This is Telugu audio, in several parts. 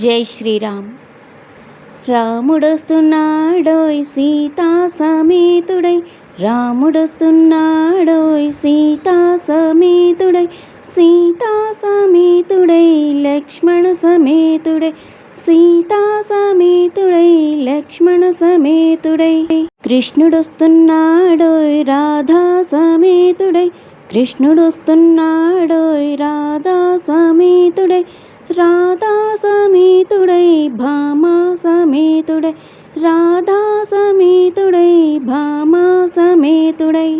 జై శ్రీరామ్. రాముడొస్తున్నాడోయ్ సీతా సమేతుడై రాముడొస్తున్నాడోయ్ సీతా సమేతుడై సీతా సమేతుడై లక్ష్మణ సమేతుడై సీతా సమేతుడై లక్ష్మణ సమేతుడై. కృష్ణుడొస్తున్నాడోయ్ రాధా సమేతుడై కృష్ణుడొస్తున్నాడోయ్ రాధా సమేతుడై రాధా సమేతుడై భామా సమేతుడై రాధా సమేతుడై భామా సమేతుడై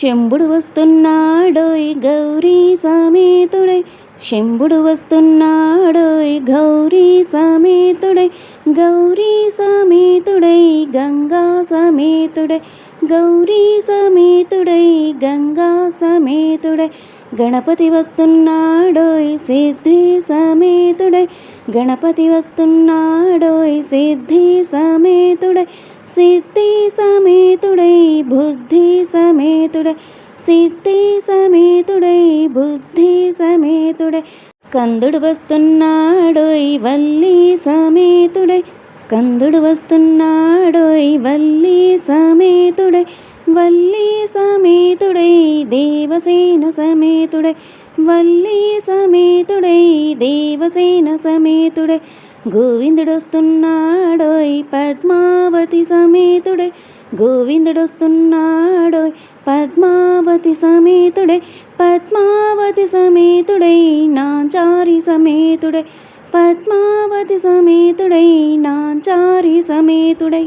శంభుడు వస్తున్నాడోయ్ గౌరీ సమేతుడై శంభుడు వస్తున్నాడోయ్ గౌరీ సమేతుడై గౌరీ సమేతుడై గంగా సమేతుడై గౌరీ సమేతుడై గంగా సమేతుడై గణపతి వస్తున్నాడోయ్ సిద్ధి సమేతుడై గణపతి వస్తున్నాడోయ్ సిద్ధి సమేతుడై సిద్ధి సమేతుడై బుద్ధి సమేతుడై సిద్ధి సమేతుడై బుద్ధి సమేతుడై స్కందుడు వస్తున్నాడోయ్ వల్లి సమేతుడై. స్కందుడు వస్తున్నాడోయ్ వల్లి సమేతుడై వల్లి సమేతుడై దేవసేన సమేతుడై వల్లి సమేతుడై దేవసేన సమేతుడై గోవిందుడొస్తున్నాడోయ్ పద్మావతి సమేతుడై గోవిందుడొస్తున్నాడోయ్ పద్మావతి సమేతుడై పద్మావతి సమేతుడై నాచారి సమేతుడై పద్మావతి సమేతుడై నాంచారి సమేతుడై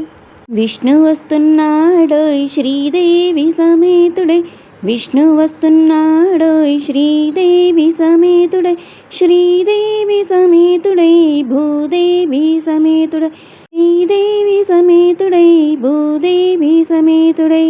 విష్ణు వస్తున్నాడోయ్ శ్రీదేవి సమేతుడై విష్ణు వస్తున్నాడోయ్ శ్రీదేవి సమేతుడై శ్రీదేవి సమేతుడై భూదేవి సమేతుడై శ్రీదేవి సమేతుడై భూదేవి సమేతుడై.